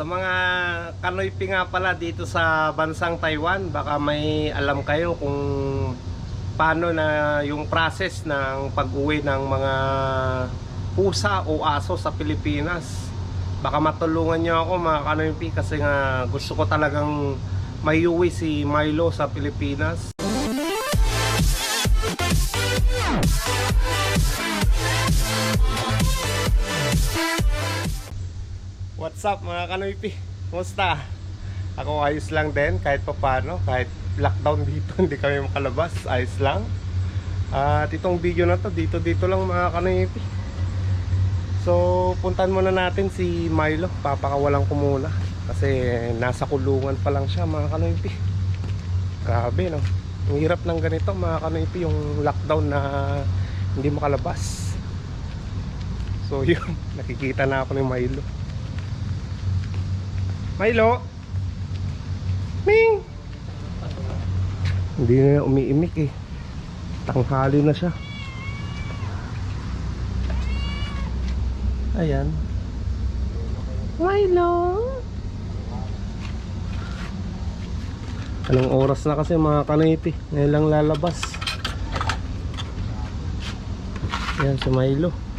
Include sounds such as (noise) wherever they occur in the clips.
sa mga kanoypi nga pala dito sa bansang Taiwan, baka may alam kayo kung paano na yung process ng pag-uwi ng mga pusa o aso sa Pilipinas. Baka matulungan nyo ako mga kanoypi kasi nga gusto ko talagang mayuwi si Milo sa Pilipinas. What's up mga kanoypi? Kumusta? Ako ayos lang din kahit papano, kahit lockdown (laughs) dito hindi kami makalabas, ayos lang. At itong video na to dito dito lang mga kanoypi. So puntan muna natin si Milo, papakawalan ko muna kasi nasa kulungan pa lang siya mga kanoypi. Grabe no. Ang hirap ng ganito mga kanoypi yung lockdown na hindi makalabas. So (laughs) yun, nakikita na ako ni Milo. Milo! Ming! Hindi na umiimik eh. Tanghali na siya. Ayan. Milo! Anong oras na kasi mga kanipi? Ngayon lang lalabas. Ayan si Milo.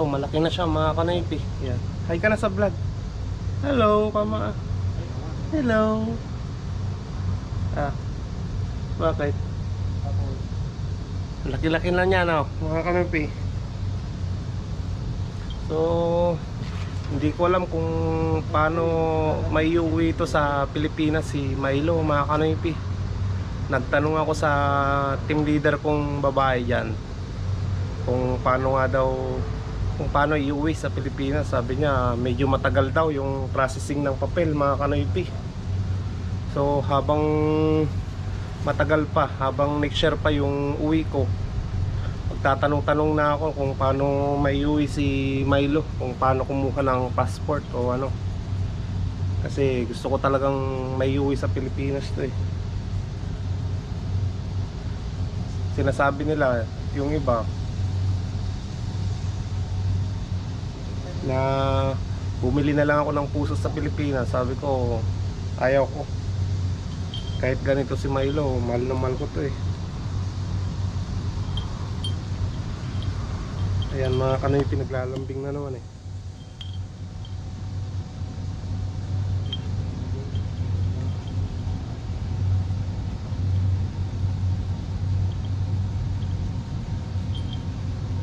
Ito, malaki na siya mga kanaypi. Yan. Hi ka na sa vlog. Hello, kama. Hello. Ah. Bakit? Laki-laki na niya, no? Mga kanaypi. So, hindi ko alam kung paano may uwi ito sa Pilipinas si Milo, mga kanaypi. Nagtanong ako sa team leader kong babae dyan kung paano nga daw kung paano iuwi sa Pilipinas. Sabi niya medyo matagal daw yung processing ng papel mga kanoypi so habang matagal pa habang next year pa yung uwi ko magtatanong-tanong na ako kung paano may uwi si Milo kung paano kumuha ng passport o ano. Kasi gusto ko talagang may uwi sa Pilipinas to eh. Sinasabi nila yung iba na bumili na lang ako ng puso sa Pilipinas. Sabi ko ayaw ko. Kahit ganito si Milo mahal na mahal ko to eh. Ayan mga kanoy pinaglalambing na naman eh.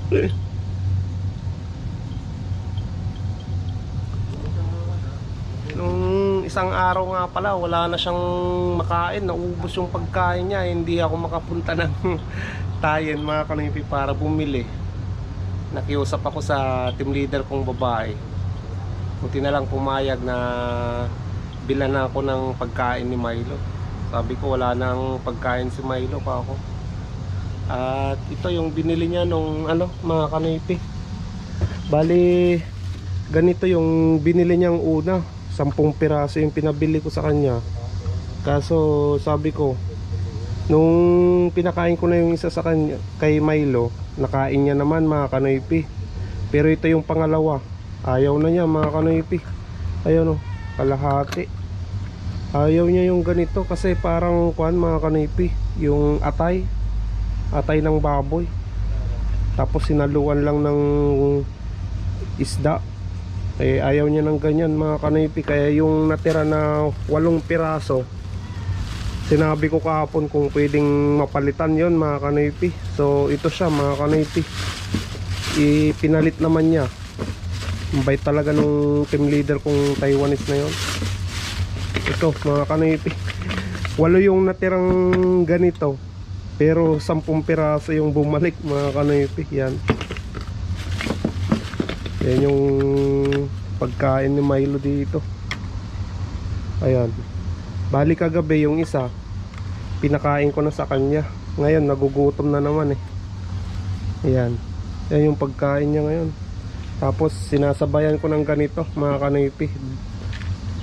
Nung isang araw nga pala, wala na siyang makain. Naubos yung pagkain niya. Hindi ako makapunta ng (laughs) Tayen mga kanipi para bumili. Nakiusap ako sa team leader kong babae. Buti na lang pumayag na bilan na ako ng pagkain ni Milo. Sabi ko wala nang pagkain si Milo pa ako. At ito yung binili niya nung ano, mga kanipi. Bali, ganito yung binili niyang una sampung piraso yung pinabili ko sa kanya. Kaso sabi ko nung pinakain ko na yung isa sa kanya kay Milo nakain niya naman mga kanoypi. Pero ito yung pangalawa. Ayaw na niya mga kanoypi. Ayaw no? Kalahati. Ayaw niya yung ganito kasi parang kuan mga kanoypi yung atay. Atay ng baboy. Tapos sinaluan lang ng isda eh ayaw niya ng ganyan mga kanipi kaya yung natira na walong piraso sinabi ko kahapon kung pwedeng mapalitan yon mga kanipi so ito siya mga kanipi ipinalit naman niya. Bait talaga nung team leader kong Taiwanese na yon ito mga kanipi walo yung natirang ganito pero sampung piraso yung bumalik mga kanipi yan yan yung pagkain ni Milo dito. Ayan. Bali kagabi yung isa, pinakain ko na sa kanya. Ngayon nagugutom na naman eh. Ayan. Yan yung pagkain niya ngayon. Tapos sinasabayan ko ng ganito mga kanipi.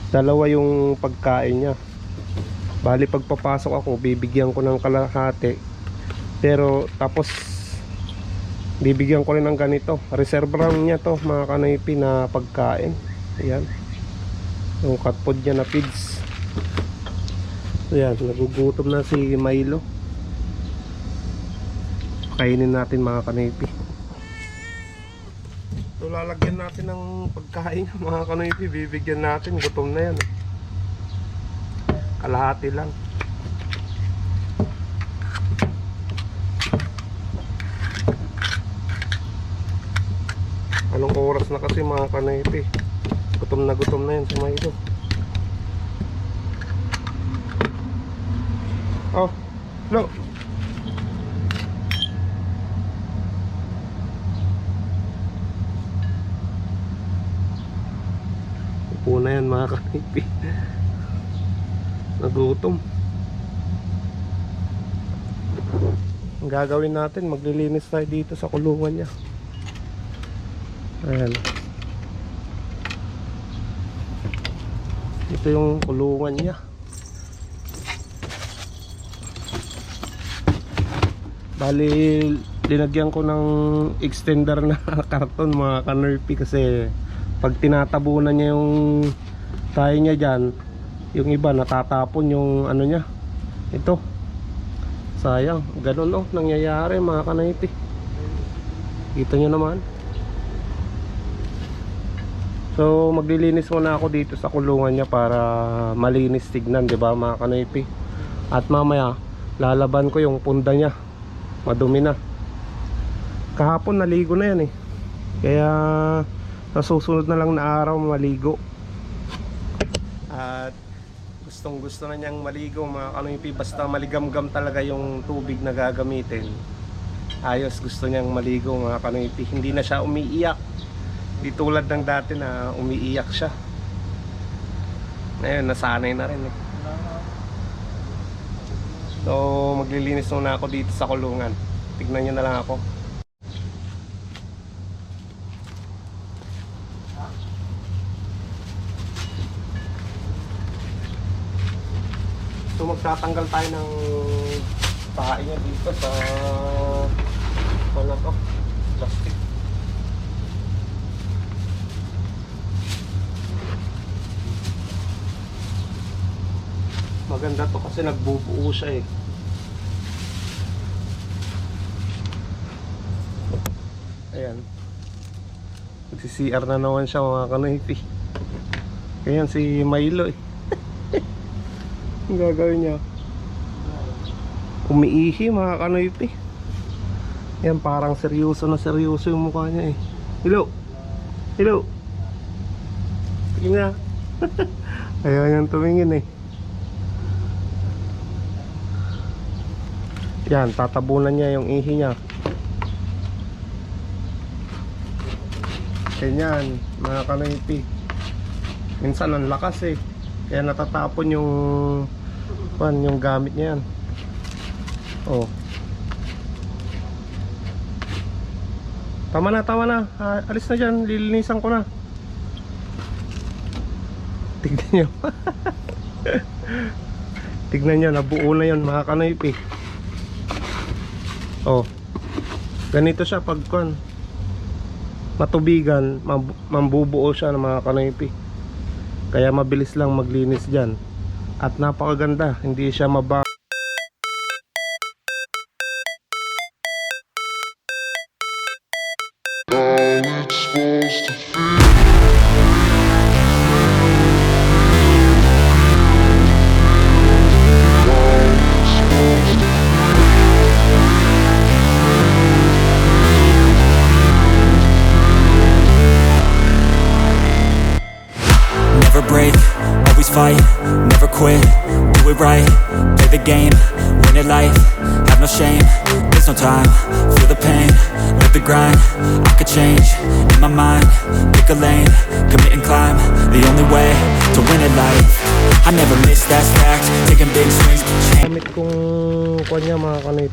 Dalawa yung pagkain niya. Bali pagpapasok ako, bibigyan ko ng kalahati Pero tapos bibigyan ko rin ng ganito. Reserve lang niya to mga kanoypi na pagkain. Ayan. Yung cat food niya na feeds. Ayan, nagugutom na si Milo. Kainin natin mga kanoypi. So lalagyan natin ng pagkain (laughs) mga kanoypi. Bibigyan natin. Gutom na yan. eh. Kalahati lang. Anong oras na kasi mga kanoypi? Gutom na gutom na yan si. Oh, no. Upo na yan mga kanipi. Nagutom. Ang gagawin natin, maglilinis tayo dito sa kulungan niya. Ayan. Ito yung kulungan niya. Bali, linagyan ko ng extender na (laughs) karton mga kanerpy kasi pag tinatabunan niya yung tayo niya dyan, yung iba natatapon yung ano niya. Ito. Sayang. Ganun oh, nangyayari mga kanerpy. Kita nyo naman. So maglilinis muna ako dito sa kulungan niya para malinis tignan, 'di ba mga kanoypi? At mamaya lalaban ko yung punda niya. Madumi na. Kahapon naligo na 'yan eh. Kaya sa susunod na lang na araw maligo. At gustong gusto na niyang maligo mga kanoypi basta maligamgam talaga yung tubig na gagamitin. Ayos gusto niyang maligo mga kanoypi. Hindi na siya umiiyak. Di tulad ng dati na umiiyak siya. Ngayon, nasanay na rin eh. So, maglilinis muna ako dito sa kulungan. Tignan nyo na lang ako. So, magtatanggal tayo ng tae niya dito sa ano to? Maganda to kasi nagbubuo siya eh. Ayan. Nagsi-CR na naman siya mga kanoypi. Ayan si Milo eh. (laughs) Ang gagawin niya. Umiihi mga kanoypi. Ayan parang seryoso na seryoso yung mukha niya eh. Hello. Hello. Tingnan na. (laughs) Ayaw niyang tumingin eh. Yan, tatabunan niya yung ihi niya. Ganyan, mga kanoypi. Minsan ang lakas eh. Kaya natatapon yung pan, yung gamit niya yan. Oh. Tama na, tama na. Ah, alis na dyan, lilinisan ko na. Tignan nyo. (laughs) Tignan nyo, nabuo na yun mga kanoypi. Oh. Ganito siya pag kon matubigan, mambubuo siya ng mga kanoypi. Kaya mabilis lang maglinis diyan. At napakaganda, hindi siya maba Never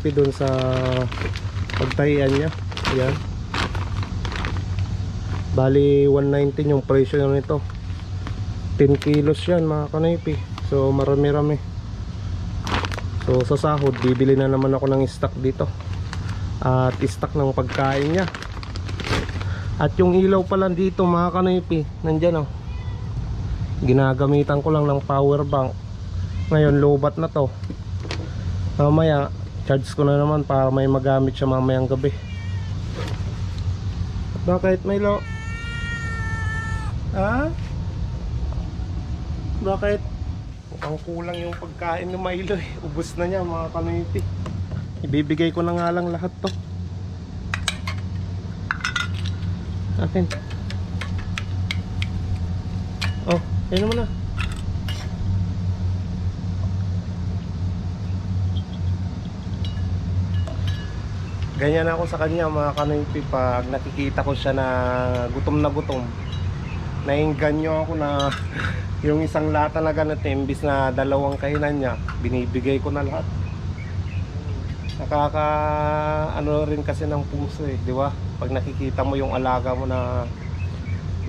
kanoypi doon sa pagtahian niya. Ayan. Bali 119 yung presyo nito. 10 kilos yan mga kanoypi. So marami-rami. So sa sahod, bibili na naman ako ng stock dito. At stock ng pagkain niya. At yung ilaw pala dito mga kanipi, nandyan oh. Ginagamitan ko lang ng power bank. Ngayon lobat na to. Mamaya, charge ko na naman para may magamit siya mamayang gabi. Bakit Milo? Ha? Bakit? Mukhang kulang yung pagkain ni Milo eh. Ubus na niya mga kanipi. Ibibigay ko na nga lang lahat to. Akin. Oh, ayun naman na. Ganyan ako sa kanya mga kanipi pag nakikita ko siya na gutom na gutom. Nainganyo ako na (laughs) yung isang lata na ganito imbis na dalawang kainan niya, binibigay ko na lahat. Nakaka ano rin kasi ng puso eh, di ba? Pag nakikita mo yung alaga mo na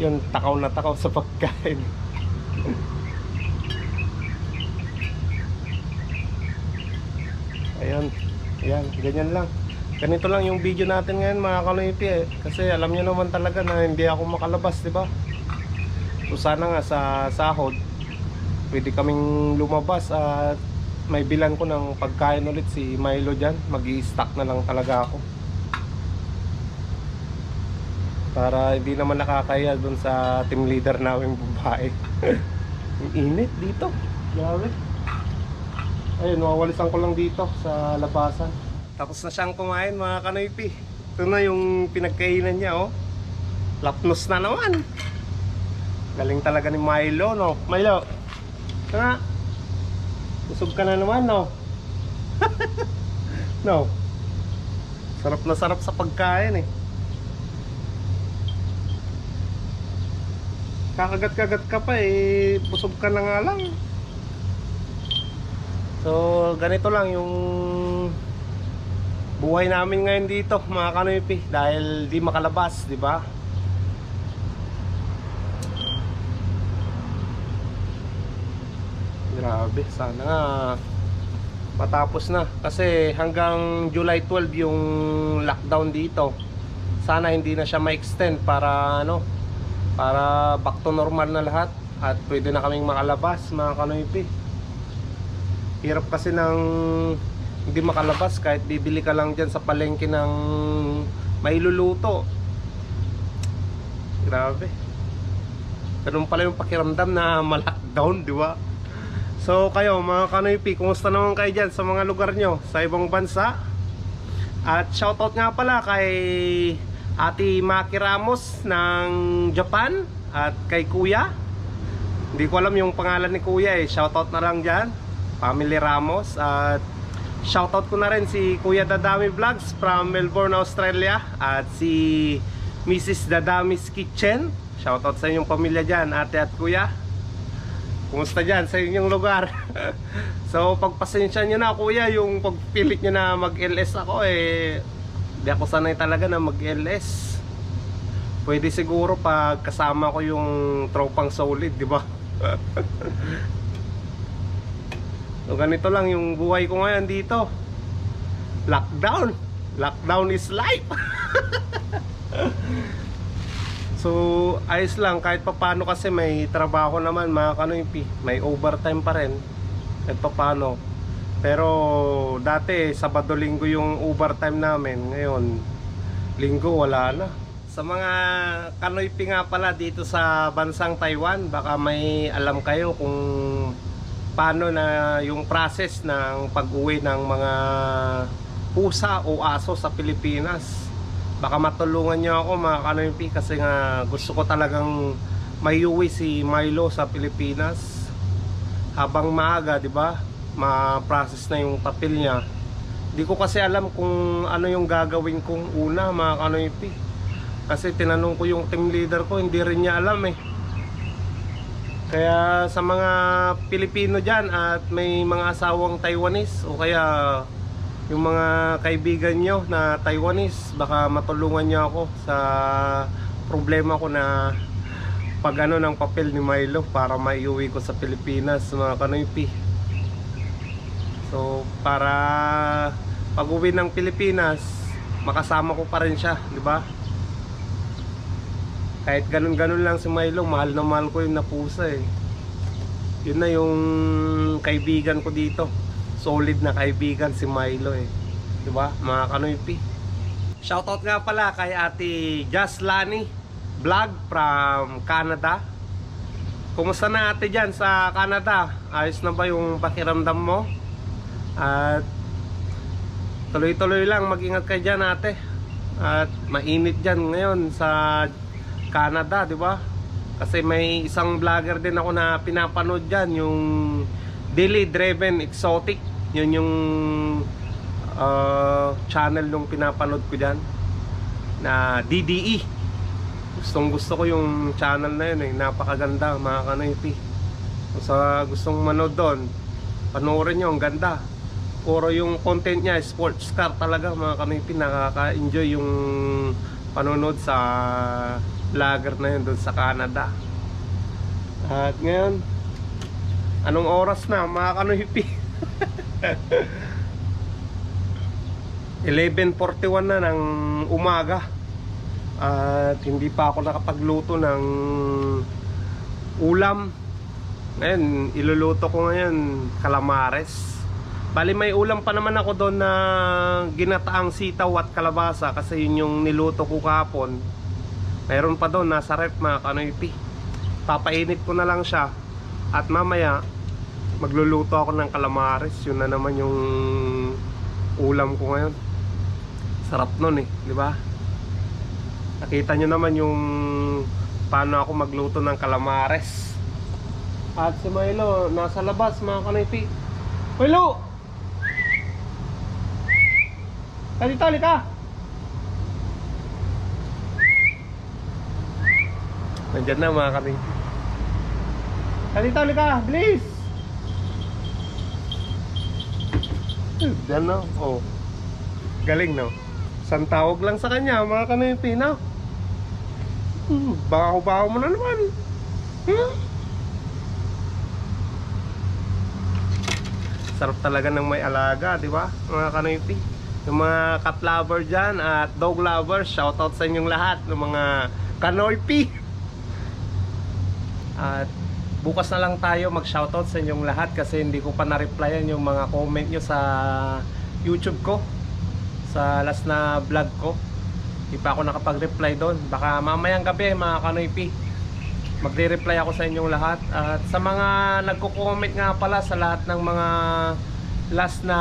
yun takaw na takaw sa (laughs) pagkain. Ayan, ayan, ganyan lang. Ganito lang yung video natin ngayon mga kanoipi eh. Kasi alam niyo naman talaga na hindi ako makalabas, di ba? So sana nga sa sahod, pwede kaming lumabas at may bilan ko ng pagkain ulit si Milo dyan. mag stock na lang talaga ako. Para hindi naman nakakaya dun sa team leader namin babae. (laughs) Ang init dito. Grabe. Ayun, nawawalisan ko lang dito sa labasan. Tapos na siyang kumain mga kanoypi. Ito na yung pinagkainan niya oh. Lapnos na naman. Galing talaga ni Milo no. Milo. Nga. Busog ka na naman no. (laughs) no. Sarap na sarap sa pagkain eh. Kakagat-kagat ka pa eh. Busog ka na nga lang. So, ganito lang yung buhay namin ngayon dito, mga kanoypi, dahil di makalabas, di ba? Grabe, sana nga matapos na kasi hanggang July 12 yung lockdown dito. Sana hindi na siya ma-extend para ano, para back to normal na lahat at pwede na kaming makalabas, mga kanoypi hirap kasi ng hindi makalabas kahit bibili ka lang dyan sa palengke ng may luluto grabe. Ganun pala yung pakiramdam na ma-lockdown di ba? So kayo mga kanoypi kumusta naman kayo dyan sa mga lugar nyo? Sa ibang bansa? At shoutout nga pala kay Ate Maki Ramos ng Japan at kay Kuya. Hindi ko alam yung pangalan ni Kuya eh. Shoutout na lang dyan. Family Ramos at shoutout ko na rin si Kuya Dadami Vlogs from Melbourne, Australia at si Mrs. Dadami's Kitchen. Shoutout sa inyong pamilya dyan, ate at kuya. Kumusta dyan sa inyong lugar? (laughs) So pagpasensya nyo na kuya yung pagpilit nyo na mag-LS ako eh di ako sanay talaga na mag-LS pwede siguro pag kasama ko yung tropang solid di ba (laughs) So ganito lang yung buhay ko ngayon dito. Lockdown. Lockdown is life. (laughs) so ayos lang kahit papano kasi may trabaho naman mga kanoypi. May overtime pa rin. Kahit papano. Pero dati Sabado Linggo yung overtime namin. Ngayon Linggo wala na. Sa mga kanoypi nga pala dito sa bansang Taiwan, baka may alam kayo kung paano na yung process ng pag-uwi ng mga pusa o aso sa Pilipinas. Baka matulungan niyo ako mga kanoypi kasi nga gusto ko talagang maiuwi si Milo sa Pilipinas. Habang maaga, 'di ba? Ma-process na yung papel niya. Di ko kasi alam kung ano yung gagawin kong una mga kanoypi. Kasi tinanong ko yung team leader ko, hindi rin niya alam eh. Kaya sa mga Pilipino dyan at may mga asawang Taiwanese o kaya yung mga kaibigan nyo na Taiwanese, baka matulungan nyo ako sa problema ko na pag ano ng papel ni Milo para maiuwi ko sa Pilipinas mga kanoypi. So, para pag uwi ng Pilipinas, makasama ko pa rin siya, di ba? Kahit ganun-ganun lang si Milo, mahal na mahal ko yung napusa eh. Yun na yung kaibigan ko dito. Solid na kaibigan si Milo eh. Di ba? Mga kanoypi. Shoutout nga pala kay Ate Jazz Lani Vlog from Canada. Kumusta na ate dyan sa Canada? Ayos na ba yung pakiramdam mo? At tuloy-tuloy lang mag-ingat kayo dyan ate. At mainit dyan ngayon sa Canada, di ba? Kasi may isang vlogger din ako na pinapanood dyan, yung Daily Driven Exotic. Yun yung uh, channel nung pinapanood ko dyan na DDE. Gustong gusto ko yung channel na yun eh. Napakaganda mga kanoypi. Kung sa gustong manood doon, panoorin nyo, ang ganda. Puro yung content niya, sports car talaga mga kanoypi. Nakaka-enjoy yung panonood sa vlogger na yun doon sa Canada. At ngayon, anong oras na? Mga kanoypi? 11.41 (laughs) na ng umaga. At hindi pa ako nakapagluto ng ulam. Ngayon iluluto ko ngayon calamares. Bali may ulam pa naman ako doon na ginataang sitaw at kalabasa kasi yun yung niluto ko kapon mayroon pa doon nasa rep mga kanoypi papainit ko na lang siya at mamaya magluluto ako ng calamares yun na naman yung ulam ko ngayon sarap nun eh, di ba? Nakita nyo naman yung paano ako magluto ng calamares. At si Milo, nasa labas mga kanipi. Milo! Dito, ka! Nandyan na mga kanipi. Dito, ka! Bilis! Diyan no? Oh. Galing no? Isang tawag lang sa kanya, mga kanipi na. Hmm, baho-baho mo na naman. Hmm? Sarap talaga ng may alaga, di ba? Mga kanipi. Yung mga cat lover dyan at dog lover, shoutout sa inyong lahat ng mga kanoypi. At bukas na lang tayo mag-shoutout sa inyong lahat kasi hindi ko pa na-replyan yung mga comment nyo sa YouTube ko sa last na vlog ko. Hindi pa ako nakapag-reply doon. Baka mamayang gabi mga kanoypi magre-reply ako sa inyong lahat. At sa mga nagko-comment nga pala sa lahat ng mga last na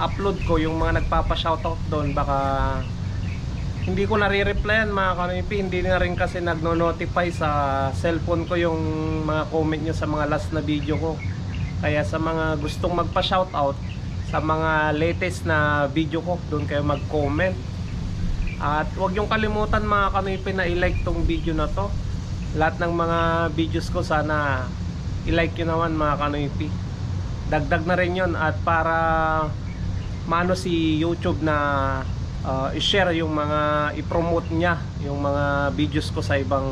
upload ko yung mga nagpapa-shoutout doon baka hindi ko nare-replyan mga kanoypi hindi na rin kasi nagno-notify sa cellphone ko yung mga comment nyo sa mga last na video ko. Kaya sa mga gustong magpa-shoutout sa mga latest na video ko doon kayo mag-comment. At huwag yung kalimutan mga kanoypi na i-like tong video na to. Lahat ng mga videos ko sana i-like nyo naman mga kanoypi dagdag na rin yon at para maano si YouTube na uh, i-share yung mga i-promote niya yung mga videos ko sa ibang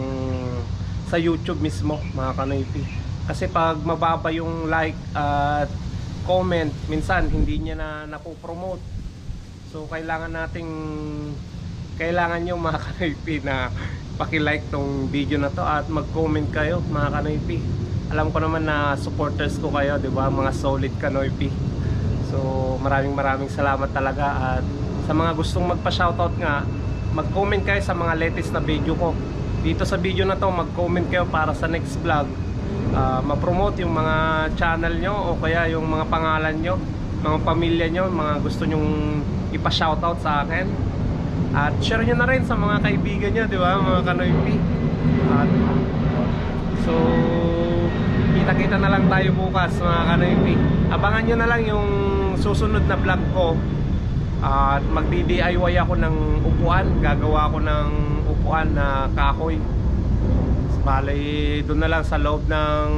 sa YouTube mismo mga kanoypi. Kasi pag mababa yung like at comment minsan hindi niya na napopromote. So kailangan nating kailangan nyo mga (laughs) kanoypi na paki-like tong video na to at mag-comment kayo mga kanoypi. Alam ko naman na supporters ko kayo di ba? Mga solid kanoypi. So maraming maraming salamat talaga at sa mga gustong magpa-shoutout nga mag-comment kayo sa mga latest na video ko. Dito sa video na to mag-comment kayo para sa next vlog. Uh, ma-promote yung mga channel nyo o kaya yung mga pangalan nyo mga pamilya nyo, mga gusto nyong ipa-shoutout sa akin. At share nyo na rin sa mga kaibigan nyo, di ba, mga kanoypi? At so kita-kita na lang tayo bukas mga kanoypi. Abangan nyo na lang yung susunod na vlog ko at magdi-DIY ako ng upuan gagawa ako ng upuan na kahoy Bale, doon na lang sa loob ng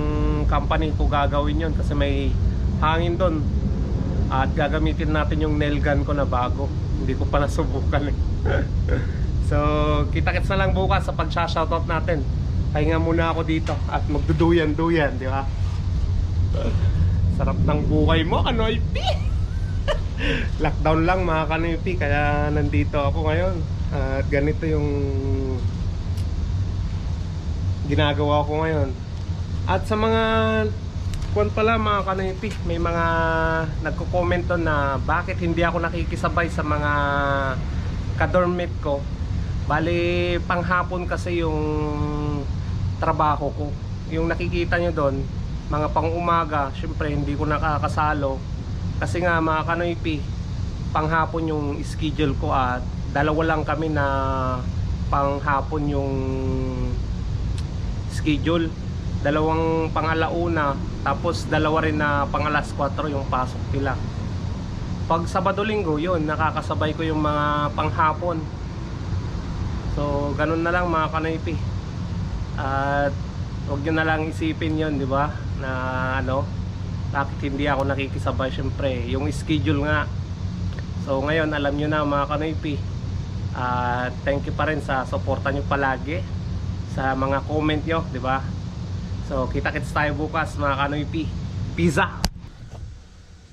company ko gagawin yon kasi may hangin doon. At gagamitin natin yung nail gun ko na bago. Hindi ko pa nasubukan eh. (laughs) so, kita-kits na lang bukas sa pag-shoutout natin. Pahinga muna ako dito at magduduyan-duyan, di ba? (laughs) Sarap ng buhay mo, Kanoypi! (laughs) (laughs) Lockdown lang mga Kanoypi, kaya nandito ako ngayon. At ganito yung ginagawa ko ngayon. At sa mga kuwan pala mga Kanoypi, may mga nagko-comment na bakit hindi ako nakikisabay sa mga kadormit ko. Bali, panghapon kasi yung trabaho ko. Yung nakikita nyo doon, mga pang umaga, syempre hindi ko nakakasalo. Kasi nga mga kanoypi, panghapon yung schedule ko at dalawa lang kami na panghapon yung schedule. Dalawang pangalauna, tapos dalawa rin na pangalas 4 yung pasok nila. Pag Sabado Linggo, yun, nakakasabay ko yung mga panghapon. So, ganun na lang mga kanoypi. At wag nyo na lang isipin yon di ba? Na ano, bakit hindi ako nakikisabay syempre. Yung schedule nga. So, ngayon alam nyo na mga kanoypi. At thank you pa rin sa suporta nyo palagi sa mga comment nyo, ba? So, kita-kits tayo bukas mga kanoypi. Pizza!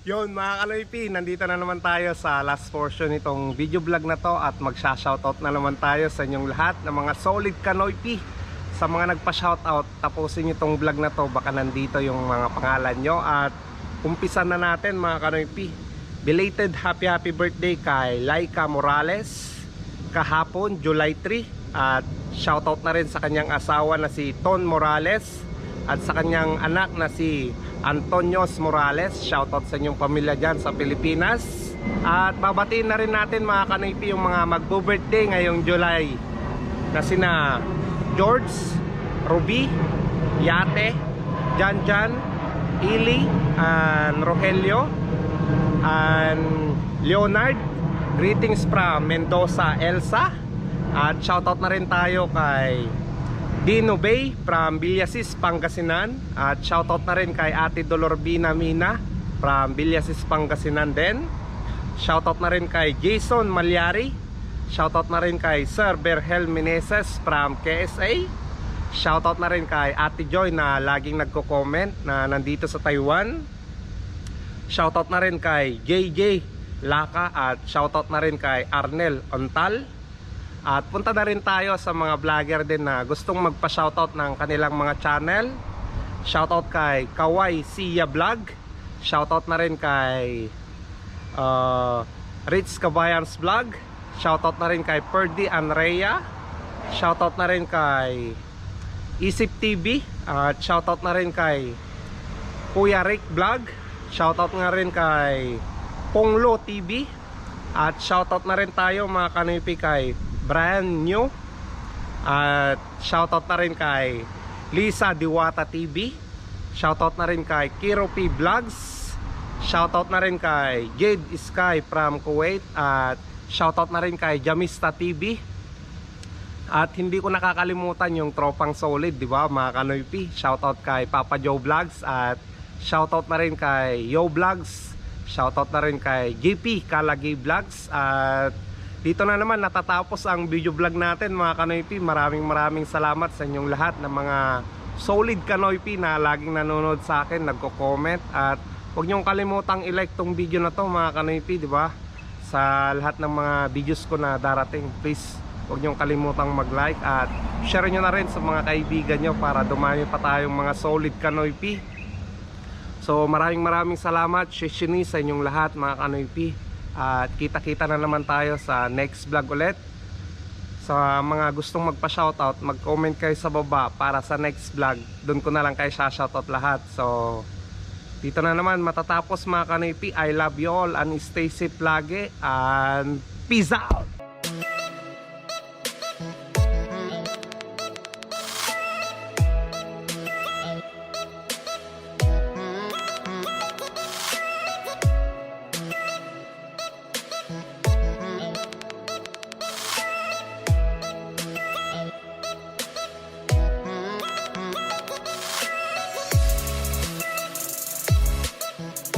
Yon mga kanoypi, nandito na naman tayo sa last portion nitong video vlog na to at magsha-shoutout na naman tayo sa inyong lahat ng mga solid kanoypi. Sa mga nagpa-shoutout, tapusin nyo tong vlog na to, baka nandito yung mga pangalan nyo at umpisan na natin mga kanoypi. Belated happy happy birthday kay Laika Morales kahapon July 3 at shoutout na rin sa kanyang asawa na si Ton Morales at sa kanyang anak na si Antonios Morales. Shoutout sa inyong pamilya dyan sa Pilipinas. At babatiin na rin natin mga kanipi yung mga magbo-birthday ngayong July na sina George, Ruby, Yate, Jan Jan, Ili, and Rogelio, and Leonard. Greetings from Mendoza, Elsa. At shoutout na rin tayo kay Dino Bay from Villasis, Pangasinan at shoutout na rin kay Ate Dolorbina Mina from Villasis, Pangasinan din shoutout na rin kay Jason Malyari shoutout na rin kay Sir Berhel Meneses from KSA shoutout na rin kay Ate Joy na laging nagko-comment na nandito sa Taiwan shoutout na rin kay JJ Laka at shoutout na rin kay Arnel Ontal at punta na rin tayo sa mga vlogger din na gustong magpa-shoutout ng kanilang mga channel. Shoutout kay Kawai Sia Vlog. Shoutout na rin kay uh, Rich Kabayans Vlog. Shoutout na rin kay Perdy Anrea. Shoutout na rin kay Isip TV. At shoutout na rin kay Kuya Rick Vlog. Shoutout nga rin kay Ponglo TV. At shoutout na rin tayo mga kanipi kay Brian New at shoutout na rin kay Lisa Diwata TV shoutout na rin kay Kiro P Vlogs shoutout na rin kay Jade Sky from Kuwait at shoutout na rin kay Jamista TV at hindi ko nakakalimutan yung tropang solid, di ba mga kanoypi? Shoutout kay Papa Joe Vlogs at shoutout na rin kay Yo Vlogs. Shoutout na rin kay JP Kalagi Vlogs at dito na naman natatapos ang video vlog natin mga kanoypi. Maraming maraming salamat sa inyong lahat ng mga solid kanoypi na laging nanonood sa akin, nagko-comment at huwag niyong kalimutang i-like tong video na to mga kanoypi, di ba? Sa lahat ng mga videos ko na darating, please huwag niyong kalimutang mag-like at share niyo na rin sa mga kaibigan niyo para dumami pa tayong mga solid kanoypi. So maraming maraming salamat, Shishini sa inyong lahat mga kanoypi. At kita-kita na naman tayo sa next vlog ulit. Sa mga gustong magpa-shoutout, mag-comment kayo sa baba para sa next vlog. Doon ko na lang kayo shoutout lahat. So dito na naman matatapos mga kanoypi. I love you all and stay safe lagi and peace out!